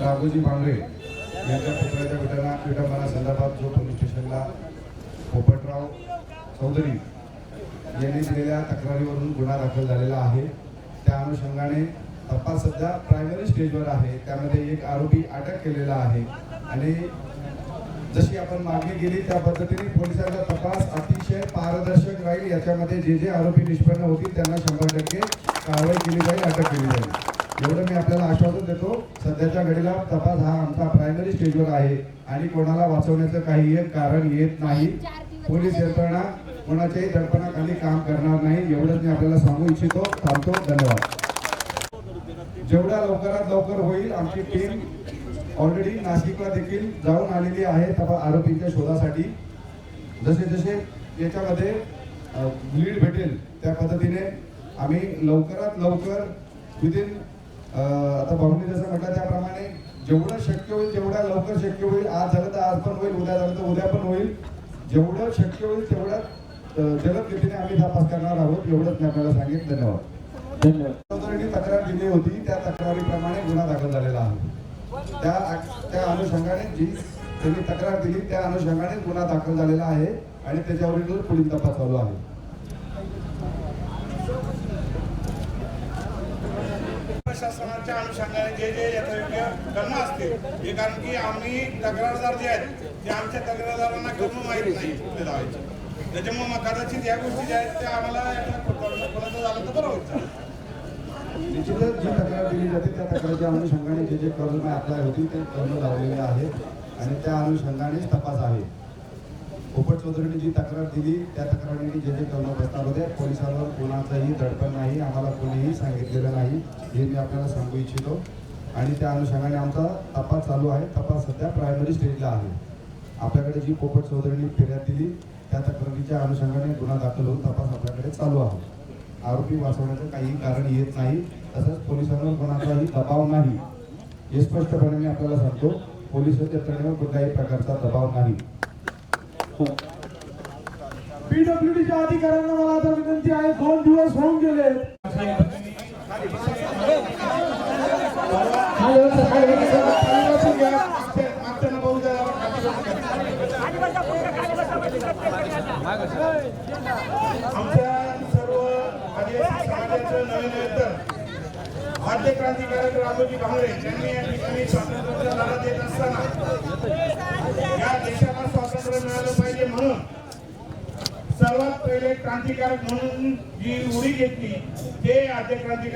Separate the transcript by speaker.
Speaker 1: राघोजी भांगरे यांच्या पुतळ्याच्या विटना विटंबना संदर्भात जो पोलीस स्टेशनला पोपटराव चौधरी यांनी दिलेल्या तक्रारीवरून गुन्हा दाखल झालेला आहे. त्या अनुषंगाने तपास सध्या प्रायमरी स्टेजवर आहे. त्यामध्ये एक आरोपी अटक केलेला आहे. आणि जशी आपण मागणी केली त्या पद्धतीने पोलिसांचा तपास अतिशय पारदर्शक राहील. याच्यामध्ये जे जे आरोपी निष्पन्न होतील त्यांना शंभर टक्के कारवाई केली जाईल अटक केली जाईल. एवढं मी आपल्याला आश्वासन देतो सध्याच्या घडीला तपास हा आमचा प्रायमरी स्टेजवर आहे आणि कोणाला वाचवण्याचं काही एक कारण येत नाही. पोलीस यंत्रणा कोणाच्याही दडपणाखाली काम करणार नाही एवढंच मी आपल्याला सांगू इच्छितो. थांबतो. धन्यवाद. जेवढ्या लवकरात लवकर होईल आमची टीम ऑलरेडी नाशिकला देखील जाऊन आलेली आहे तपा आरोपींच्या शोधासाठी. जसे जसे याच्यामध्ये लीड भेटेल त्या पद्धतीने आम्ही लवकरात लवकर विदिन आता भाऊनी जसं म्हटलं त्याप्रमाणे जेवढं शक्य होईल जेवढ्या लवकर शक्य होईल. आज झालं तर आज पण होईल उद्या झालं तर उद्या पण होईल. जेवढं शक्य होईल तेवढ्या जलद गतीने आम्ही तपास करणार आहोत एवढंच मी आपल्याला सांगितलं धन्यवाद. तक्रार दिली होती त्या तक्रारीप्रमाणे गुन्हा दाखल झालेला आहे. त्या त्या अनुषंगाने जी त्यांनी तक्रार दिली त्या अनुषंगाने गुन्हा दाखल झालेला आहे आणि त्याच्यावरील पुढील तपास चालू आहे.
Speaker 2: प्रशासनाच्या अनुषंगाने जे जे यथायोग्य करणं असतील हे कारण की आम्ही तक्रारदार जे आहेत ते आमच्या तक्रारदारांना करणं माहीत नाही ते लावायचे त्याच्यामुळे मग कदाचित या गोष्टी ज्या आहेत त्या आम्हाला कोणाचं झालं तर बरं होईल.
Speaker 1: निश्चितच जी तक्रार दिली जाते त्या तक्रारच्या अनुषंगाने जे जे कर्ज अप्लाय होतील ते कर्ज लावलेले आहेत. आणि त्या अनुषंगानेच तपास आहे. पोपट चौधरीने जी तक्रार दिली त्या तक्रारीने जे जे कर्ण बसणार होते पोलिसांवर कोणाचंही दडपण नाही आम्हाला कोणीही सांगितलेलं नाही हे मी आपल्याला सांगू इच्छितो. आणि त्या अनुषंगाने आमचा तपास चालू आहे. तपास सध्या प्रायमरी स्टेजला आहे. आपल्याकडे जी पोपट चौधरीने फिर्याद दिली त्या तक्रारीच्या अनुषंगाने गुन्हा दाखल होऊन तपास आपल्याकडे चालू आहे. आरोपी वाचवण्याचं काही कारण येत नाही तसंच पोलिसांवर कोणाचाही दबाव नाही. हे स्पष्टपणे मी आपल्याला सांगतो पोलीस यंत्रणेवर कुठल्याही प्रकारचा दबाव नाही. हो.
Speaker 3: पीडब्ल्यूडीच्या अधिकाऱ्यांना मला आता विनंती आहे दोन दिवस होऊन गेले. हॅलो
Speaker 2: आमच्या सर्व आदिवासी समाजाचं नवीन वेतन आद्य क्रांतिकारक रामोजी भांगरे यांनी या ठिकाणी स्वातंत्र्याचा लढा देत असताना सर्वात पहिले क्रांतिकारक म्हणून जी उडी घेतली. ते आद्य क्रांतिकारक